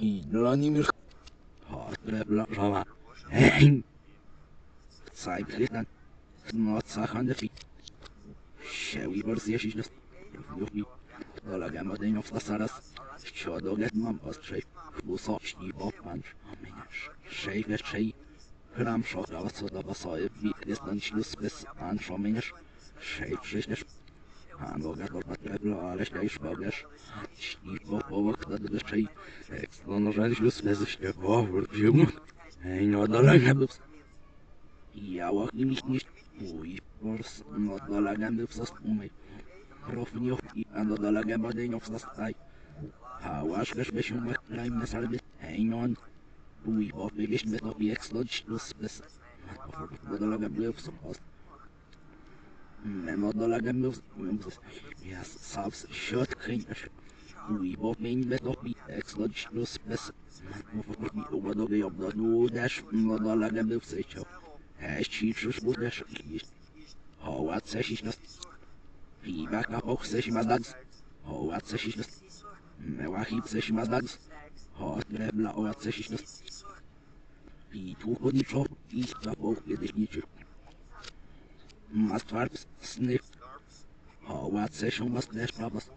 I dla nim Hatre blanchama. Hein. Zeitlichen. Nordsachen fi. Szewi wersje nas. Juhi. Dolagam odeń w tasaras. Ściodo get mam ostrzej. Buso śnibo pansz. Amieniasz. Szej wiesz szej. Hram szokra was co da basoje. Wi jest dan ślus bez pansz amieniasz. Szej przyśniesz. Han vågar torpa trebla ale śniaj szpogesz. Śnibo powok da deszczej. Ekstron żelślus bez śniebo wrócił. Hej no dolagam bys. Ja łachni mich nicht. Uj, pors no dolagam bys umej. Profnio i ano dolagam badeń w zastaj. Hałasz też byś umek na salby. Hej non. Uj, bo byliśmy to i ekstron ślus bez. No dolagam bys post. Bo min bet op i ekstron ślus bez. Mi uwadowy obdanu dash. No dolagam bys chciał. Hej, ciczysz budesz. Hoła, coś nas. Piwa kapok coś ma dać. Hoła, coś nas. Meła hip coś ma dać. Hot drebla oła coś nas. I tu chodniczo. I kapok kiedyś Mastvarps, Sniff, Howard Sessions, Nespapas,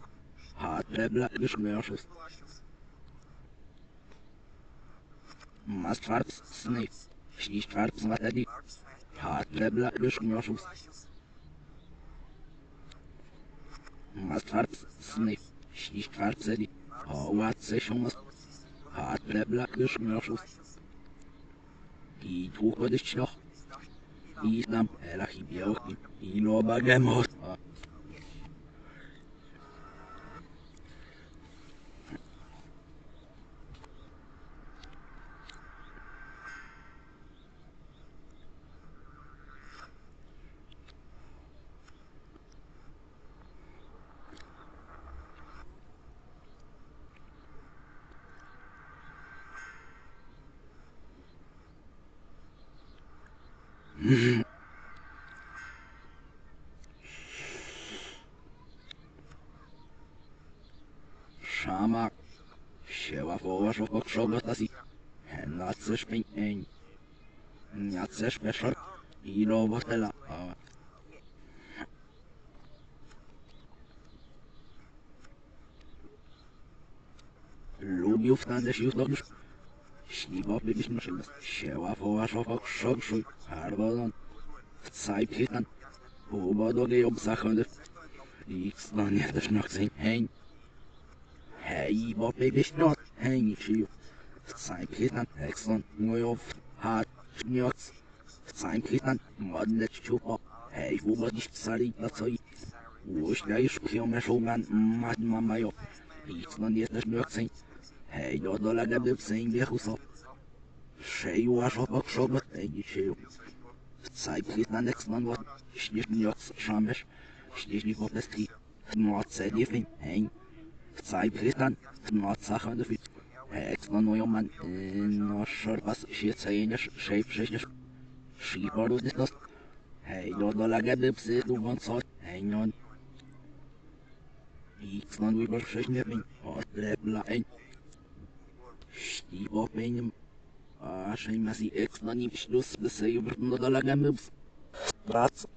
Hardtebla, Geschmörsches. Mastvarps, Sniff, Schnichtvarps, Matadi, Hardtebla, Geschmörsches. Mastvarps, Sniff, Schnichtvarps, Edi, Howard Sessions, Hardtebla, Geschmörsches. Die Tuch würde ich noch. I znam elach i białki. I loba gemot. Schamak. Sieła woła szoko krzogo tasi. Henna coś pień eń. Ja coś peszor. I robo tela. A. Lubił Śniwo byliśmy się. W шнобишмшилс шевафуашофокшокшуй арбалан цайпхитан убадоги обсахандыр икснанедышноксин хэнь хэй бопибишнот хэнь ичию цайпхитан эксон моев хат шнёкс цайпхитан моднэч чупо хэй убадиш цари пацой Уж даешь кем шуман мать мамаю. Икснанедышноксин хэнь Lagade jag upp sen, det hos oss. Tjej, och jag shoppar shoppar, hej, tjuv. Zeitkitan, Hexon, vad? Schnyotz, Schamesh. Schnyotz, vad det skri. Nåt, säg det fin, hej. Zeitkitan, Nordsache, das wird. Extra neuer Mann, no short was shit saying, shape, sheep or this dust. Hey, no, no, like a bip, say, do one sort, hang on. It's not we were shaking it, or the blind. Știi, openim, așa-i masi exnanim și dus de se iubim de la gamă. Brață.